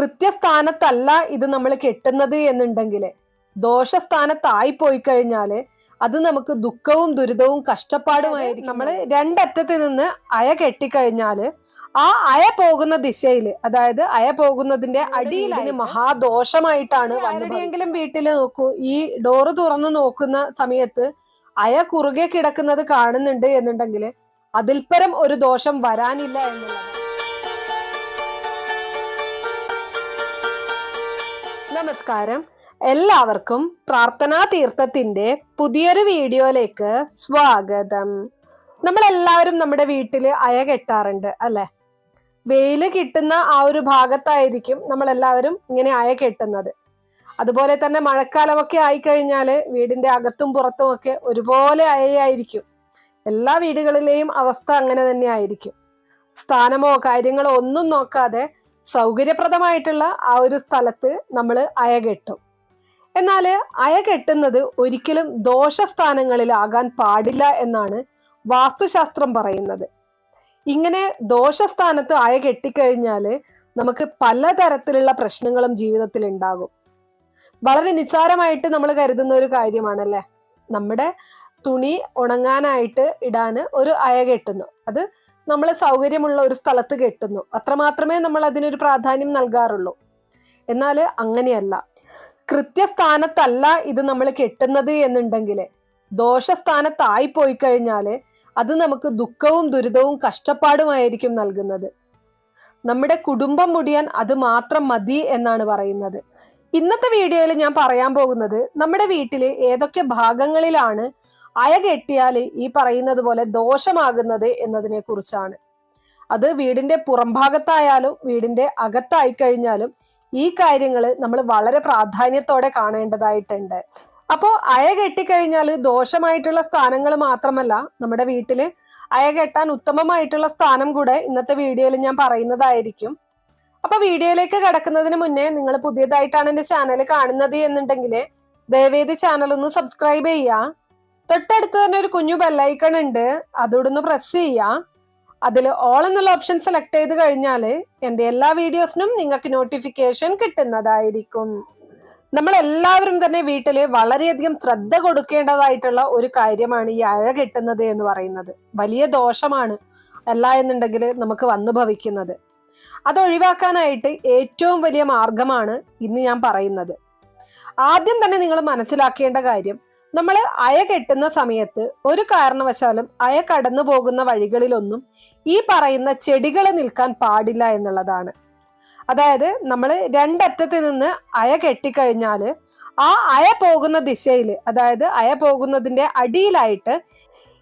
കൃത്യസ്ഥാനത്തല്ല ഇത് നമ്മൾ കെട്ടുന്നത് എന്നുണ്ടെങ്കിൽ ദോഷസ്ഥാനത്തായി പോയി കഴിഞ്ഞാൽ അത് നമുക്ക് ദുഃഖവും ദുരിതവും കഷ്ടപ്പാടുമായിരിക്കും. നമ്മൾ രണ്ടറ്റത്ത് നിന്ന് അയ കെട്ടിക്കഴിഞ്ഞാൽ ആ അയ പോകുന്ന ദിശയിൽ അതായത് അയ പോകുന്നതിന്റെ അടിയിൽ അതിന് മഹാദോഷമായിട്ടാണ് ആരുടെയെങ്കിലും വീട്ടിൽ നോക്കൂ ഈ ഡോറ് തുറന്നു നോക്കുന്ന സമയത്ത് അയ കുറുകെ കിടക്കുന്നത് കാണുന്നുണ്ട് എന്നുണ്ടെങ്കിൽ അതിൽപരം ഒരു ദോഷം വരാനില്ല എന്നുള്ളത് നമസ്കാരം. എല്ലാവർക്കും പ്രാർത്ഥനാ തീർത്ഥത്തിന്റെ പുതിയൊരു വീഡിയോയിലേക്ക് സ്വാഗതം. നമ്മൾ എല്ലാവരും നമ്മുടെ വീട്ടിൽ അയ കെട്ടാറുണ്ട് അല്ലെ? വെയിൽ കിട്ടുന്ന ആ ഒരു ഭാഗത്തായിരിക്കും നമ്മൾ എല്ലാവരും ഇങ്ങനെ അയ കെട്ടുന്നത്. അതുപോലെ തന്നെ മഴക്കാലമൊക്കെ ആയിക്കഴിഞ്ഞാൽ വീടിന്റെ അകത്തും പുറത്തും ഒക്കെ ഒരുപോലെ അയയായിരിക്കും. എല്ലാ വീടുകളിലെയും അവസ്ഥ അങ്ങനെ തന്നെ ആയിരിക്കും സ്ഥാനമോ കാര്യങ്ങളോ ഒന്നും നോക്കാതെ സൗകര്യപ്രദമായിട്ടുള്ള ആ ഒരു സ്ഥലത്ത് നമ്മൾ അയ കെട്ടും എന്നാൽ അയ കെട്ടുന്നത് ഒരിക്കലും ദോഷസ്ഥാനങ്ങളിലാകാൻ പാടില്ല എന്നാണ് വാസ്തുശാസ്ത്രം പറയുന്നത്. ഇങ്ങനെ ദോഷസ്ഥാനത്ത് അയ കെട്ടിക്കഴിഞ്ഞാൽ നമുക്ക് പലതരത്തിലുള്ള പ്രശ്നങ്ങളും ജീവിതത്തിൽ ഉണ്ടാകും വളരെ നിസ്സാരമായിട്ട് നമ്മൾ കരുതുന്ന ഒരു കാര്യമാണല്ലേ? നമ്മുടെ തുണി ഉണങ്ങാനായിട്ട് ഇടാന് ഒരു അയ കെട്ടുന്നു അത് നമ്മൾ സൗകര്യമുള്ള ഒരു സ്ഥലത്ത് കെട്ടുന്നു. അത്രമാത്രമേ നമ്മൾ അതിനൊരു പ്രാധാന്യം നൽകാറുള്ളൂ. എന്നാൽ അങ്ങനെയല്ല. കൃത്യസ്ഥാനത്തല്ല ഇത് നമ്മൾ കെട്ടുന്നത് എന്നുണ്ടെങ്കിൽ ദോഷസ്ഥാനത്തായി പോയി കഴിഞ്ഞാൽ അത് നമുക്ക് ദുഃഖവും ദുരിതവും കഷ്ടപ്പാടുമായിരിക്കും നൽകുന്നത്. നമ്മുടെ കുടുംബം മുടിയാൻ അത് മാത്രം മതി എന്നാണ് പറയുന്നത്. ഇന്നത്തെ വീഡിയോയിൽ ഞാൻ പറയാൻ പോകുന്നത് നമ്മുടെ വീട്ടിൽ ഏതൊക്കെ ഭാഗങ്ങളിലാണ് അയ കെട്ടിയാൽ ഈ പറയുന്നത് പോലെ ദോഷമാകുന്നത് എന്നതിനെ കുറിച്ചാണ് അത് വീടിന്റെ പുറംഭാഗത്തായാലും വീടിന്റെ അകത്തായി കഴിഞ്ഞാലും ഈ കാര്യങ്ങൾ നമ്മൾ വളരെ പ്രാധാന്യത്തോടെ കാണേണ്ടതായിട്ടുണ്ട്. അപ്പോൾ അയ കെട്ടിക്കഴിഞ്ഞാൽ ദോഷമായിട്ടുള്ള സ്ഥാനങ്ങൾ മാത്രമല്ല നമ്മുടെ വീട്ടിൽ അയ കെട്ടാൻ ഉത്തമമായിട്ടുള്ള സ്ഥാനം കൂടെ ഇന്നത്തെ വീഡിയോയിൽ ഞാൻ പറയുന്നതായിരിക്കും. അപ്പൊ വീഡിയോയിലേക്ക് കടക്കുന്നതിന് മുന്നേ നിങ്ങൾ പുതിയതായിട്ടാണ് എന്റെ ചാനൽ കാണുന്നത് എന്നുണ്ടെങ്കിൽ ദയവേദി ചാനൽ ഒന്ന് സബ്സ്ക്രൈബ് ചെയ്യുക. തൊട്ടടുത്ത് തന്നെ ഒരു കുഞ്ഞു ബെല്ലൈക്കൺ ഉണ്ട്. അതോടൊന്ന് പ്രസ് ചെയ്യാം. അതിൽ ഓൾ എന്നുള്ള ഓപ്ഷൻ സെലക്ട് ചെയ്ത് കഴിഞ്ഞാൽ എന്റെ എല്ലാ വീഡിയോസിനും നിങ്ങൾക്ക് നോട്ടിഫിക്കേഷൻ കിട്ടുന്നതായിരിക്കും. നമ്മൾ എല്ലാവരും തന്നെ വീട്ടിൽ വളരെയധികം ശ്രദ്ധ കൊടുക്കേണ്ടതായിട്ടുള്ള ഒരു കാര്യമാണ് ഈ അഴ കിട്ടുന്നത് എന്ന് പറയുന്നത്. വലിയ ദോഷമാണ് അല്ല എന്നുണ്ടെങ്കിൽ നമുക്ക് വന്നു ഭവിക്കുന്നത്. അത് ഒഴിവാക്കാനായിട്ട് ഏറ്റവും വലിയ മാർഗമാണ് ഇന്ന് ഞാൻ പറയുന്നത്. ആദ്യം തന്നെ നിങ്ങൾ മനസ്സിലാക്കേണ്ട കാര്യം നമ്മൾ അയ കെട്ടുന്ന സമയത്ത് ഒരു കാരണവശാലും അയ കടന്നു പോകുന്ന വഴികളിലൊന്നും ഈ പറയുന്ന ചെടികൾ നിൽക്കാൻ പാടില്ല എന്നുള്ളതാണ്. അതായത് നമ്മൾ രണ്ടറ്റത്ത് നിന്ന് അയ കെട്ടിക്കഴിഞ്ഞാൽ ആ അയ പോകുന്ന ദിശയിൽ അതായത് അയ പോകുന്നതിന്റെ അടിയിലായിട്ട്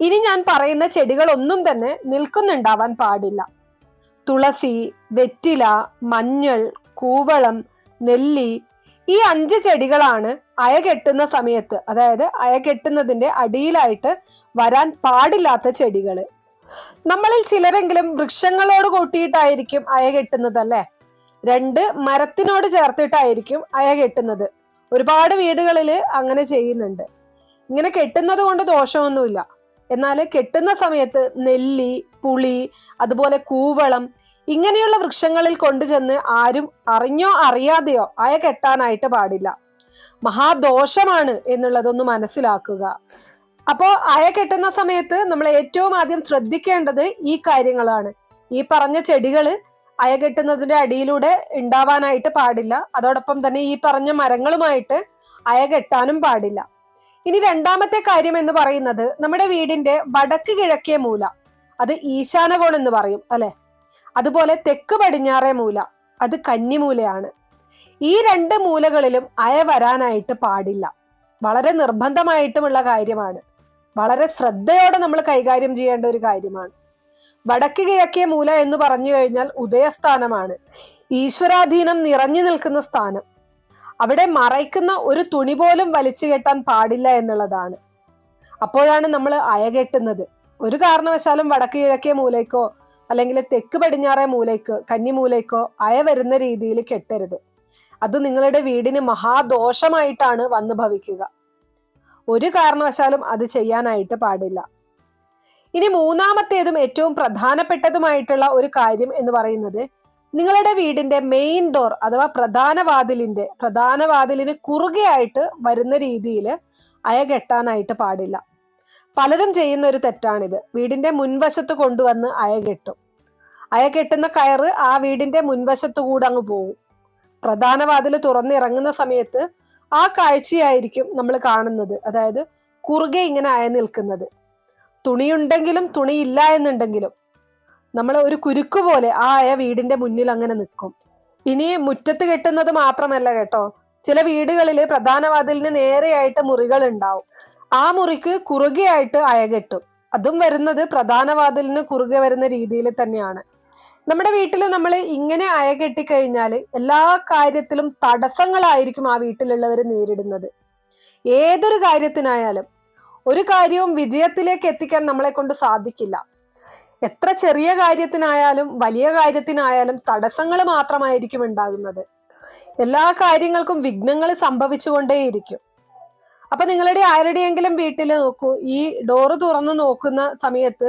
ഇനി ഞാൻ പറയുന്ന ചെടികളൊന്നും തന്നെ നിൽക്കുന്നുണ്ടാവാൻ പാടില്ല. തുളസി വെറ്റില മഞ്ഞൾ കൂവളം നെല്ലി ഈ അഞ്ച് ചെടികളാണ് അയ കെട്ടുന്ന സമയത്ത് അതായത് അയ കെട്ടുന്നതിന്റെ അടിയിലായിട്ട് വരാൻ പാടില്ലാത്ത ചെടികൾ. നമ്മളിൽ ചിലരെങ്കിലും വൃക്ഷങ്ങളോട് കൂട്ടിയിട്ടായിരിക്കും അയ കെട്ടുന്നത് അല്ലേ? രണ്ട് മരത്തിനോട് ചേർത്തിട്ടായിരിക്കും അയ കെട്ടുന്നത്. ഒരുപാട് വീടുകളിൽ അങ്ങനെ ചെയ്യുന്നുണ്ട്. ഇങ്ങനെ കെട്ടുന്നത് കൊണ്ട് ദോഷമൊന്നുമില്ല. എന്നാൽ കെട്ടുന്ന സമയത്ത് നെല്ലി പുളി അതുപോലെ കൂവളം ഇങ്ങനെയുള്ള വൃക്ഷങ്ങളിൽ കൊണ്ടുചെന്ന് ആരും അറിഞ്ഞോ അറിയാതെയോ അയ കെട്ടാനായിട്ട് പാടില്ല. മഹാദോഷമാണ് എന്നുള്ളതൊന്ന് മനസ്സിലാക്കുക. അപ്പോ അയ കെട്ടുന്ന സമയത്ത് നമ്മൾ ഏറ്റവും ആദ്യം ശ്രദ്ധിക്കേണ്ടത് ഈ കാര്യങ്ങളാണ്. ഈ പറഞ്ഞ ചെടികൾ അയ കെട്ടുന്നതിന്റെ അടിയിലൂടെ ഉണ്ടാവാനായിട്ട് പാടില്ല. അതോടൊപ്പം തന്നെ ഈ പറഞ്ഞ മരങ്ങളുമായിട്ട് അയ കെട്ടാനും പാടില്ല. ഇനി രണ്ടാമത്തെ കാര്യം എന്ന് പറയുന്നത് നമ്മുടെ വീടിന്റെ വടക്ക് കിഴക്കേ മൂല. അത് ഈശാനകോൺ എന്ന് പറയും അല്ലെ? അതുപോലെ തെക്ക് പടിഞ്ഞാറേ മൂല അത് കന്നിമൂലയാണ്. ഈ രണ്ട് മൂലകളിലും അയ വരാനായിട്ട് പാടില്ല. വളരെ നിർബന്ധമായിട്ടുമുള്ള കാര്യമാണ്. വളരെ ശ്രദ്ധയോടെ നമ്മൾ കൈകാര്യം ചെയ്യേണ്ട ഒരു കാര്യമാണ്. വടക്ക് കിഴക്കേ മൂല എന്ന് പറഞ്ഞു കഴിഞ്ഞാൽ ഉദയസ്ഥാനമാണ്. ഈശ്വരാധീനം നിറഞ്ഞു നിൽക്കുന്ന സ്ഥാനം. അവിടെ മറയ്ക്കുന്ന ഒരു തുണി പോലും വലിച്ചു കെട്ടാൻ പാടില്ല എന്നുള്ളതാണ്. അപ്പോഴാണ് നമ്മൾ അയ കെട്ടുന്നത്. ഒരു കാരണവശാലും വടക്ക് കിഴക്കേ മൂലയ്ക്കോ അല്ലെങ്കിൽ തെക്ക് പടിഞ്ഞാറേ മൂലയ്ക്കോ കന്നിമൂലയ്ക്കോ അയ വരുന്ന രീതിയിൽ കെട്ടരുത്. അത് നിങ്ങളുടെ വീടിന് മഹാദോഷമായിട്ടാണ് വന്നു ഭവിക്കുക. ഒരു കാരണവശാലും അത് ചെയ്യാനായിട്ട് പാടില്ല. ഇനി മൂന്നാമത്തേതും ഏറ്റവും പ്രധാനപ്പെട്ടതുമായിട്ടുള്ള ഒരു കാര്യം എന്ന് പറയുന്നത് നിങ്ങളുടെ വീടിന്റെ മെയിൻ ഡോർ അഥവാ പ്രധാന വാതിലിന്റെ പ്രധാന വാതിലിന് കുറുകെയായിട്ട് വരുന്ന രീതിയിൽ അയ കെട്ടാനായിട്ട് പാടില്ല. പലരും ചെയ്യുന്ന ഒരു തെറ്റാണിത്. വീടിന്റെ മുൻവശത്ത് കൊണ്ടുവന്ന് അയ കെട്ടും. അയ കെട്ടുന്ന കയറ് ആ വീടിന്റെ മുൻവശത്തു കൂടെ അങ്ങ് പോകും. പ്രധാന വാതിൽ തുറന്നിറങ്ങുന്ന സമയത്ത് ആ കാഴ്ചയായിരിക്കും നമ്മൾ കാണുന്നത്. അതായത് കുറുകെ ഇങ്ങനെ അയ നിൽക്കുന്നത്. തുണിയുണ്ടെങ്കിലും തുണിയില്ല എന്നുണ്ടെങ്കിലും നമ്മൾ ഒരു കുരുക്ക് പോലെ ആ അയ വീടിന്റെ മുന്നിൽ അങ്ങനെ നിൽക്കും. ഇനി മുറ്റത്ത് കെട്ടുന്നത് മാത്രമല്ല കേട്ടോ. ചില വീടുകളിൽ പ്രധാന വാതിലിന് നേരെയായിട്ട് മുറികൾ ഉണ്ടാവും. ആ മുറിക്ക് കുറുകെയായിട്ട് അയ കെട്ടും. അതും വരുന്നത് പ്രധാന വാതിലിന് കുറുകെ വരുന്ന രീതിയിൽ തന്നെയാണ്. നമ്മുടെ വീട്ടിൽ നമ്മൾ ഇങ്ങനെ അയ കെട്ടിക്കഴിഞ്ഞാൽ എല്ലാ കാര്യത്തിലും തടസ്സങ്ങളായിരിക്കും ആ വീട്ടിലുള്ളവർ നേരിടുന്നത്. ഏതൊരു കാര്യത്തിനായാലും ഒരു കാര്യവും വിജയത്തിലേക്ക് എത്തിക്കാൻ നമ്മളെ കൊണ്ട് സാധിക്കില്ല. എത്ര ചെറിയ കാര്യത്തിനായാലും വലിയ കാര്യത്തിനായാലും തടസ്സങ്ങൾ മാത്രമായിരിക്കും ഉണ്ടാകുന്നത്. എല്ലാ കാര്യങ്ങൾക്കും വിഘ്നങ്ങൾ സംഭവിച്ചുകൊണ്ടേയിരിക്കും. അപ്പൊ നിങ്ങളുടെ ആരുടെയെങ്കിലും വീട്ടിൽ നോക്കൂ ഈ ഡോറ് തുറന്നു നോക്കുന്ന സമയത്ത്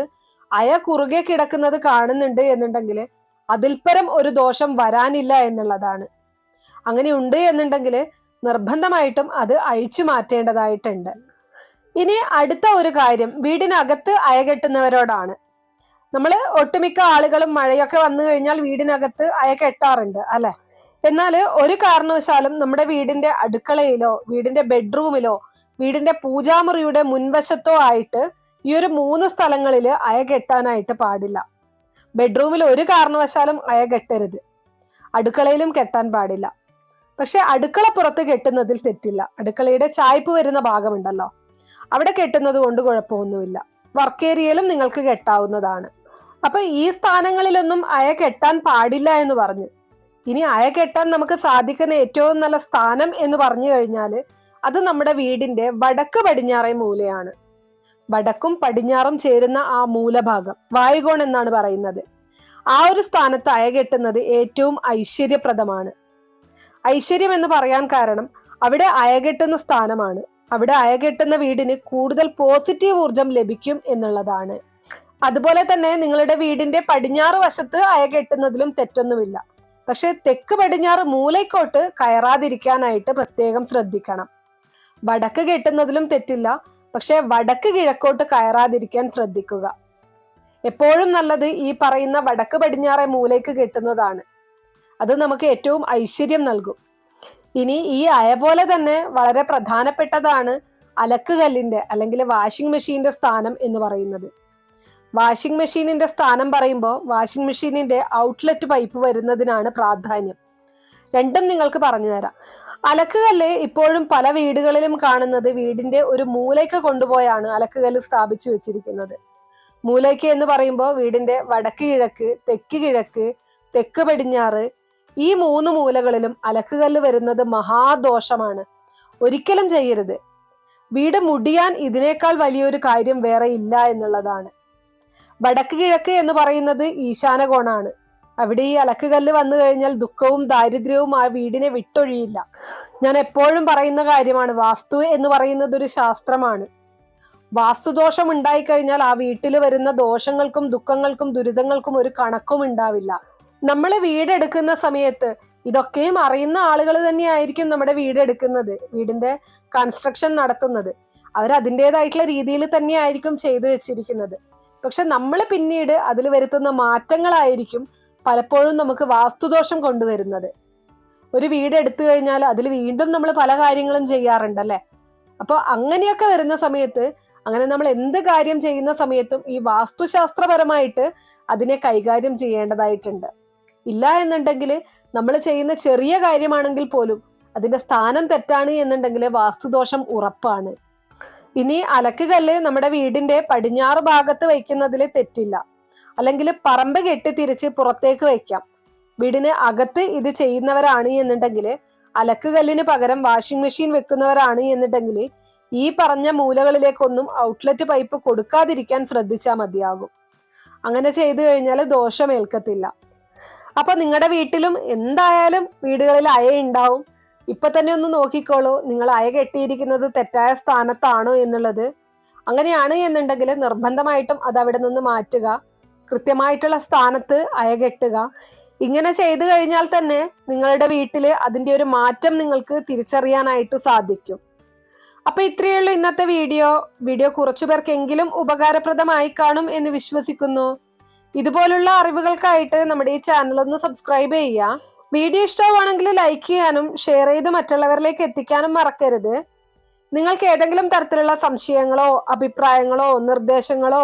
അയ കുറുകെ കിടക്കുന്നത് കാണുന്നുണ്ട് എന്നുണ്ടെങ്കിൽ അതിൽപരം ഒരു ദോഷം വരാനില്ല എന്നുള്ളതാണ്. അങ്ങനെ ഉണ്ട് എന്നുണ്ടെങ്കിൽ നിർബന്ധമായിട്ടും അത് അഴിച്ചു മാറ്റേണ്ടതായിട്ടുണ്ട്. ഇനി അടുത്ത ഒരു കാര്യം വീടിനകത്ത് അയകെട്ടുന്നവരോടാണ് നമ്മൾ ഒട്ടുമിക്ക ആളുകളും മഴയൊക്കെ വന്നു കഴിഞ്ഞാൽ വീടിനകത്ത് അയ കെട്ടാറുണ്ട് അല്ലെ? എന്നാൽ ഒരു കാരണവശാലും നമ്മുടെ വീടിന്റെ അടുക്കളയിലോ വീടിന്റെ ബെഡ്റൂമിലോ വീടിന്റെ പൂജാമുറിയുടെ മുൻവശത്തോ ആയിട്ട് ഈ ഒരു മൂന്ന് സ്ഥലങ്ങളിൽ അയ കെട്ടാനായിട്ട് പാടില്ല. ബെഡ്റൂമിൽ ഒരു കാരണവശാലും അയ കെട്ടരുത്. അടുക്കളയിലും കെട്ടാൻ പാടില്ല. പക്ഷെ അടുക്കള പുറത്ത് കെട്ടുന്നതിൽ തെറ്റില്ല. അടുക്കളയുടെ ചായ്പ് വരുന്ന ഭാഗമുണ്ടല്ലോ. അവിടെ കെട്ടുന്നത് കൊണ്ട് കുഴപ്പമൊന്നുമില്ല. വർക്ക് ഏരിയയിലും നിങ്ങൾക്ക് കെട്ടാവുന്നതാണ്. അപ്പൊ ഈ സ്ഥാനങ്ങളിലൊന്നും അയ കെട്ടാൻ പാടില്ല എന്ന് പറഞ്ഞു. ഇനി അയ കെട്ടാൻ നമുക്ക് സാധിക്കുന്ന ഏറ്റവും നല്ല സ്ഥാനം എന്ന് പറഞ്ഞു കഴിഞ്ഞാൽ അത് നമ്മുടെ വീടിന്റെ വടക്ക് പടിഞ്ഞാറേ മൂലയാണ്. വടക്കും പടിഞ്ഞാറും ചേരുന്ന ആ മൂലഭാഗം വായുകോൺ എന്നാണ് പറയുന്നത്. ആ ഒരു സ്ഥാനത്ത് അയകെട്ടുന്നത് ഏറ്റവും ഐശ്വര്യപ്രദമാണ്. ഐശ്വര്യം എന്ന് പറയാൻ കാരണം അവിടെ അയകെട്ടുന്ന സ്ഥാനമാണ്. അവിടെ അയകെട്ടുന്ന വീടിന് കൂടുതൽ പോസിറ്റീവ് ഊർജം ലഭിക്കും എന്നുള്ളതാണ്. അതുപോലെ തന്നെ നിങ്ങളുടെ വീടിന്റെ പടിഞ്ഞാറ് വശത്ത് അയകെട്ടുന്നതിലും തെറ്റൊന്നുമില്ല. പക്ഷെ തെക്ക് പടിഞ്ഞാറ് മൂലയ്ക്കോട്ട് കയറാതിരിക്കാനായിട്ട് പ്രത്യേകം ശ്രദ്ധിക്കണം. വടക്ക് കെട്ടുന്നതിലും തെറ്റില്ല പക്ഷെ വടക്ക് കിഴക്കോട്ട് കയറാതിരിക്കാൻ ശ്രദ്ധിക്കുക. എപ്പോഴും നല്ലത് ഈ പറയുന്ന വടക്ക് പടിഞ്ഞാറെ മൂലയ്ക്ക് കെട്ടുന്നതാണ്. അത് നമുക്ക് ഏറ്റവും ഐശ്വര്യം നൽകും. ഇനി ഈ അയ പോലെ തന്നെ വളരെ പ്രധാനപ്പെട്ടതാണ് അലക്കുകല്ലിന്റെ അല്ലെങ്കിൽ വാഷിംഗ് മെഷീന്റെ സ്ഥാനം എന്ന് പറയുന്നത്. വാഷിംഗ് മെഷീനിന്റെ സ്ഥാനം പറയുമ്പോൾ വാഷിംഗ് മെഷീനിന്റെ ഔട്ട്ലെറ്റ് പൈപ്പ് വരുന്നതിനാണ് പ്രാധാന്യം. രണ്ടും നിങ്ങൾക്ക് പറഞ്ഞു തരാം. അലക്കുകല്ല് ഇപ്പോഴും പല വീടുകളിലും കാണുന്നത് വീടിന്റെ ഒരു മൂലയ്ക്ക് കൊണ്ടുപോയാണ് അലക്കുകല്ല് സ്ഥാപിച്ചു വെച്ചിരിക്കുന്നത്. മൂലയ്ക്ക് എന്ന് പറയുമ്പോൾ വീടിന്റെ വടക്ക് കിഴക്ക് തെക്ക് കിഴക്ക് തെക്ക് പടിഞ്ഞാറ് ഈ മൂന്ന് മൂലകളിലും അലക്കുകല്ല് വരുന്നത് മഹാദോഷമാണ്. ഒരിക്കലും ചെയ്യരുത്. വീട് മുടിയാൻ ഇതിനേക്കാൾ വലിയൊരു കാര്യം വേറെ ഇല്ല എന്നുള്ളതാണ്. വടക്ക് കിഴക്ക് എന്ന് പറയുന്നത് ഈശാനകോണാണ്. അവിടെ ഈ അലക്കുകല്ല് വന്നു കഴിഞ്ഞാൽ ദുഃഖവും ദാരിദ്ര്യവും ആ വീടിനെ വിട്ടൊഴിയില്ല. ഞാൻ എപ്പോഴും പറയുന്ന കാര്യമാണ് വാസ്തു എന്ന് പറയുന്നത് ഒരു ശാസ്ത്രമാണ്. വാസ്തുദോഷം ഉണ്ടായിക്കഴിഞ്ഞാൽ ആ വീട്ടിൽ വരുന്ന ദോഷങ്ങൾക്കും ദുഃഖങ്ങൾക്കും ദുരിതങ്ങൾക്കും ഒരു കണക്കും ഉണ്ടാവില്ല. നമ്മൾ വീടെടുക്കുന്ന സമയത്ത് ഇതൊക്കെയും അറിയുന്ന ആളുകൾ തന്നെയായിരിക്കും നമ്മുടെ വീടെടുക്കുന്നത് വീടിന്റെ കൺസ്ട്രക്ഷൻ നടത്തുന്നത്. അവർ അതിന്റെതായിട്ടുള്ള രീതിയിൽ തന്നെയായിരിക്കും ചെയ്തു വെച്ചിരിക്കുന്നത്. പക്ഷെ നമ്മൾ പിന്നീട് അതിൽ വരുത്തുന്ന മാറ്റങ്ങളായിരിക്കും പലപ്പോഴും നമുക്ക് വാസ്തുദോഷം കൊണ്ടുവരുന്നത്. ഒരു വീട് എടുത്തു കഴിഞ്ഞാൽ അതിൽ വീണ്ടും നമ്മൾ പല കാര്യങ്ങളും ചെയ്യാറുണ്ടല്ലേ? അപ്പോൾ അങ്ങനെയൊക്കെ വരുന്ന സമയത്ത് അങ്ങനെ നമ്മൾ എന്ത് കാര്യം ചെയ്യുന്ന സമയത്തും ഈ വാസ്തുശാസ്ത്രപരമായിട്ട് അതിനെ കൈകാര്യം ചെയ്യേണ്ടതായിട്ടുണ്ട്. ഇല്ല എന്നുണ്ടെങ്കിൽ നമ്മൾ ചെയ്യുന്ന ചെറിയ കാര്യമാണെങ്കിൽ പോലും അതിന്റെ സ്ഥാനം തെറ്റാണ് എന്നുണ്ടെങ്കിൽ വാസ്തുദോഷം ഉറപ്പാണ്. ഇനി അലക്കുകല്ല് നമ്മുടെ വീടിന്റെ പടിഞ്ഞാറ് ഭാഗത്ത് വയ്ക്കുന്നതിൽ തെറ്റില്ല. അല്ലെങ്കിൽ പറമ്പ് കെട്ടിത്തിരിച്ച് പുറത്തേക്ക് വയ്ക്കാം. വീടിന് അകത്ത് ഇത് ചെയ്യുന്നവരാണ് എന്നുണ്ടെങ്കിൽ അലക്കുകല്ലിന് പകരം വാഷിംഗ് മെഷീൻ വെക്കുന്നവരാണ് എന്നുണ്ടെങ്കിൽ ഈ പറഞ്ഞ മൂലകളിലേക്കൊന്നും ഔട്ട്ലെറ്റ് പൈപ്പ് കൊടുക്കാതിരിക്കാൻ ശ്രദ്ധിച്ചാൽ മതിയാകും. അങ്ങനെ ചെയ്തു കഴിഞ്ഞാൽ ദോഷമേൽക്കത്തില്ല അപ്പൊ നിങ്ങളുടെ വീട്ടിലും എന്തായാലും വീടുകളിൽ അയ ഉണ്ടാവും ഇപ്പൊ തന്നെ ഒന്ന് നോക്കിക്കോളൂ. നിങ്ങൾ അയ കെട്ടിയിരിക്കുന്നത് തെറ്റായ സ്ഥാനത്താണോ എന്നുള്ളത്. അങ്ങനെയാണ് എന്നുണ്ടെങ്കിൽ നിർബന്ധമായിട്ടും അത് അവിടെ നിന്ന് മാറ്റുക. കൃത്യമായിട്ടുള്ള സ്ഥാനത്ത് അയകെട്ടുക. ഇങ്ങനെ ചെയ്തു കഴിഞ്ഞാൽ തന്നെ നിങ്ങളുടെ വീട്ടിൽ അതിന്റെ ഒരു മാറ്റം നിങ്ങൾക്ക് തിരിച്ചറിയാനായിട്ട് സാധിക്കും. അപ്പൊ ഇത്രയേ ഉള്ളൂ ഇന്നത്തെ വീഡിയോ. വീഡിയോ കുറച്ചു പേർക്കെങ്കിലും ഉപകാരപ്രദമായി കാണും എന്ന് വിശ്വസിക്കുന്നു. ഇതുപോലുള്ള അറിവുകൾക്കായിട്ട് നമ്മുടെ ഈ ചാനൽ ഒന്ന് സബ്സ്ക്രൈബ് ചെയ്യുക. വീഡിയോ ഇഷ്ടമാണെങ്കിൽ ലൈക്ക് ചെയ്യാനും ഷെയർ ചെയ്ത് മറ്റുള്ളവരിലേക്ക് എത്തിക്കാനും മറക്കരുത്. നിങ്ങൾക്ക് ഏതെങ്കിലും തരത്തിലുള്ള സംശയങ്ങളോ അഭിപ്രായങ്ങളോ നിർദ്ദേശങ്ങളോ